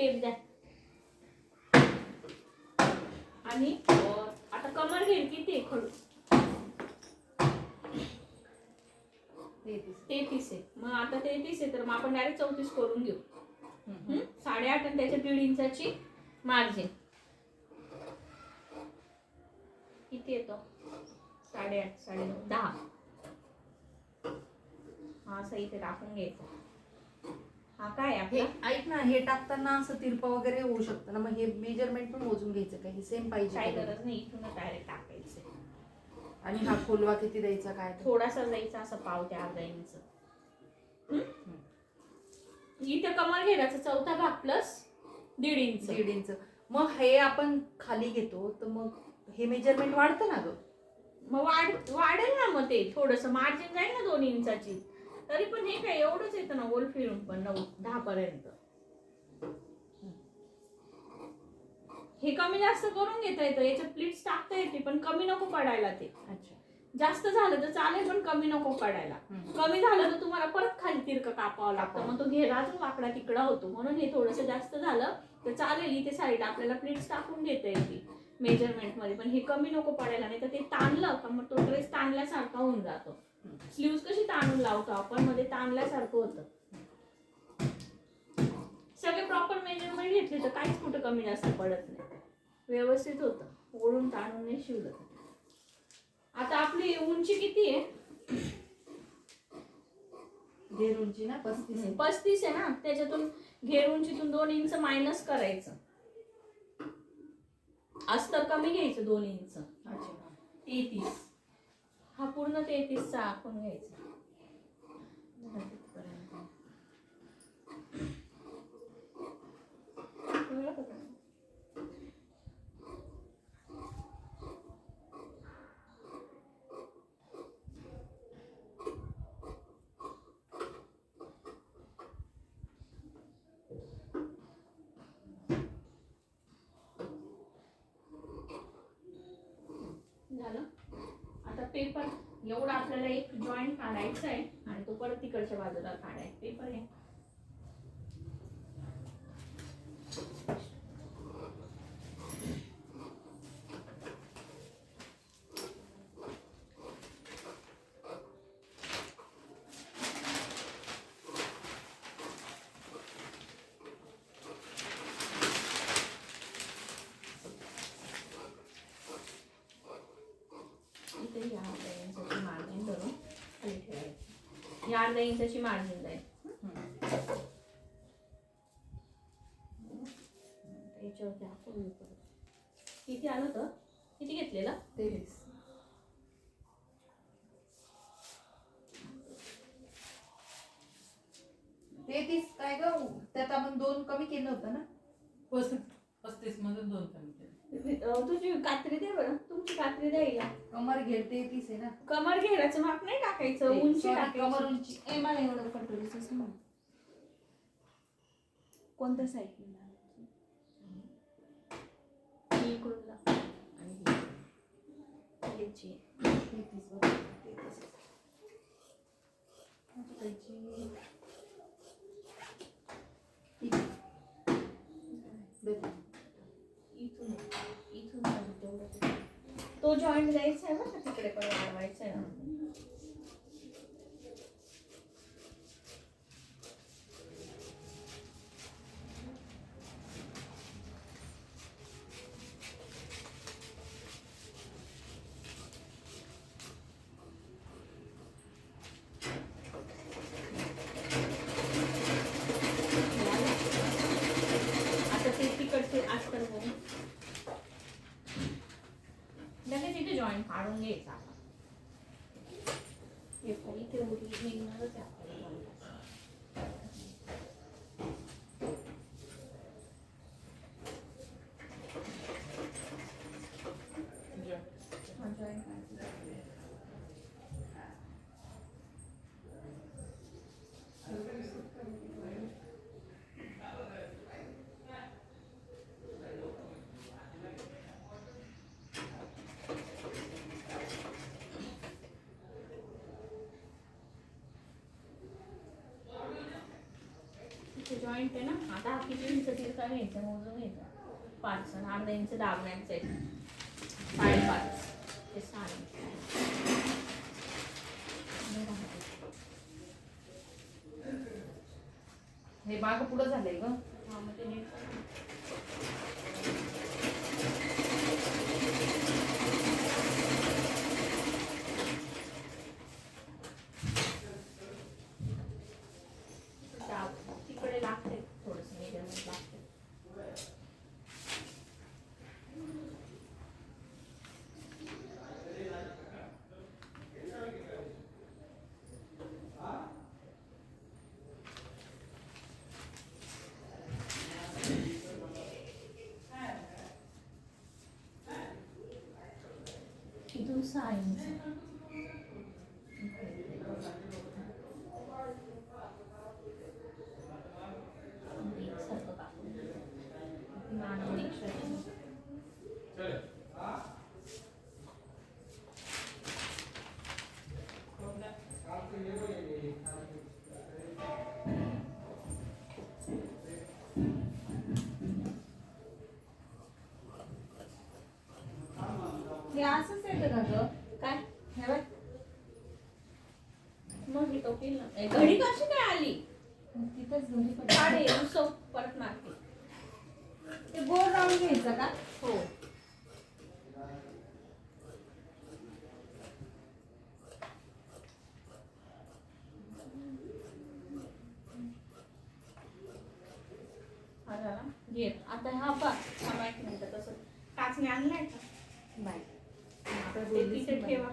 Tape द्या. आणि आता कमर घेईल किती आहे खडू? तेहतीस. आहे. मग आता तेहतीस आहे तर मग आपण डायरेक्ट चौतीस करून घेऊ? साडेआठ आणि त्याच्या दीड इंचाची मार्जिन किती येतो? साडेआठ साडेनऊ दहा. हा असं इथे टाकून घ्यायचं. हा काय हे आपला? ऐक ना हे टाकताना असं तिरपा वगैरे होऊ शकतं ना मग हे मेजरमेंट पण मोजून घ्यायचं का? हे सेम पाहिजे काय का? गरज नाही इथूनच डायरेक्ट टाकायचं. आणि हा खोलवा किती द्यायचा काय? ते? थोडासा जायचा असं पाव ते अर्धा इंच? इथे कमर घेराचा चौथा भाग प्लस दीड इंच. दीड इंच. मग हे आपण खाली घेतो तर मग हे मेजरमेंट वाढतं ना ग? मग वाढ वाढेल ना मग ते थोडस मार्जिन जाईल ना दोन इंचाची. तरी पण हे काय एवढंच येतं ना गोल फिरून पण नऊ दहा पर्यंत हे कमी जास्त करून घेता येतं. याच्यात प्लीट्स टाकता येते पण कमी नको पडायला ते. अच्छा. जास्त झालं तर चालेल पण कमी नको पडायला. कमी झालं तर तुम्हाला परत खाली तिरक कापावं लागतं. मग तो घेरा अजून वाकडा तिकडा होतो. म्हणून हे थोडंसं जास्त झालं तर चालेल इथे साईड आपल्याला प्लीट्स टाकून देता येते मेजरमेंटमध्ये. पण हे कमी नको पडायला नाही तर ते ताणलं का मग तो ड्रेस ताणल्यासारखा होऊन जातो. स्लीव्स कशी ताणून लावतो आपण? मध्ये ताणल्यासारखं होतं. सगळे प्रॉपर मेजरमेंट घेतले तर काहीच कुठं कमी जास्त पडत नाही. व्यवस्थित होतं. ओढून ताणून नाही शिवलं. आता आपली उंची किती आहे? घेर उंची ना? पस्तीस. पस्तीस आहे ना? त्याच्यातून घेर उंचीतून दोन इंच मायनस करायचं. अस्तर कमी घ्यायचं दोन इंच. अच्छा. तेहतीस. हा पूर्ण तेहतीसचा आखून घ्यायचा जरा तिथपर्यंत. कळलं का तुला? झालं आता पेपर. एवढा आपल्याला एक जॉईंट काढायचा आहे आणि तो परत तिकडच्या बाजूला काढायचा पेपर आहे इथे या अर्धा इंचाची मार्जिन धरून खाली ठेवायची या अर्धा इंचाची मार्जिन जाईल याच्यावरती आपण हे. किती आलं होतं? किती घेतलेलं? तेवीस. तेहतीस काय ग? त्यात आपण दोन कमी केलं होतं ना? पस्तीस मधून दोन अं, तुझी कात्री दे बरं. तुमची कात्री द्या हिला. कमर घेर तेहतीस आहे ना. कमर घेराचं माप नाही टाकायचं उंची Sorry, टाकायची. कमर उंची. ए मला एवढं कटोरीचंच ना कोणत्या साईडने ही इकडून जा. आणि ही. याची बरोबर, तेहतीस. त्याची- ठीक आहे. देते. इथून इथून खाली तेवढं. तो जॉईंट द्यायचा आहे ना तिकडे पण वाढवायचा आहे ना आता ते तिकडचे अस्तर बघू लगेच इथे जॉईंट काढून घ्यायचा आता. हे पण इथे उरली निघणारच आहे आपल्याला joint. जॉईंट आहे ना आता हा किती इंच तिरका घ्यायचा मोजून घ्यायचा. पाच आणि अर्धा इंच दाबण्याचं आहे. साडेपाच ते सहा इंच हे माग पुढं झालंय ग. हा मग ते नीट siya dun sa ayon sa. Okay, sa baba. Make. हे असंच येतं ग काय? हे बघ. मग ना. ए, घडी कशी काय आली? तिथंच घरी पण काढे उसव परत मारते. ते गोल राऊंड घ्यायचं का? हो. हा झाला. घे. आता हा पा थांबा एक मिनिट तसं. आणलाय का? ते तिथे ठेवा.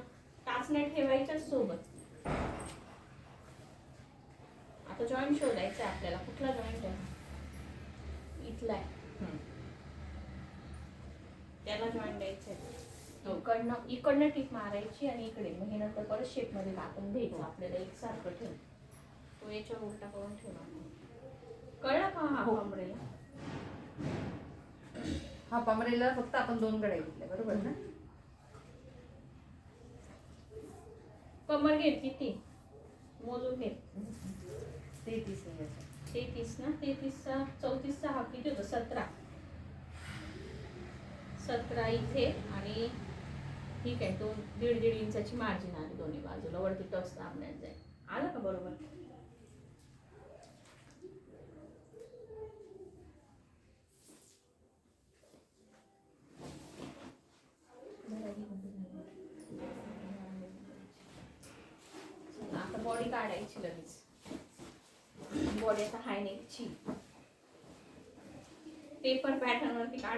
टाचण्या ठेवायच्या सोबत. आता जॉईंट शोधायचा आपल्याला. कुठला जॉईंट आहे? इथला आहे त्याला जॉईंट द्यायचं आहे इकडनं इकडनं टीप मारायची आणि इकडे. मग हे नंतर परत शेपमध्ये टाकून घ्यायचं. आपल्याला एकसारखं ठेवून. तो याच्यावर उलटा करून ठेवला कळलं का हा हो. कमरेला हा पामरेला फक्त आपण दोन गड्या घेतल्या. बरोबर ना? कमर घेत किती मोजून घेत तेहतीस. तेहतीस ना? तेहतीसचा चौतीसचा हा किती होतं? सतरा. सतरा इथे आणि ठीक आहे दोन दीड दीड इंचाची मार्जिन आली दोन्ही बाजूला. वरती टच दाबण्यात जाईल. आलं का बरोबर चला, आता बॉडी काढायची लगेच. बॉडी आता हाय नेकची. पेपर पॅटर्न वरती काढा.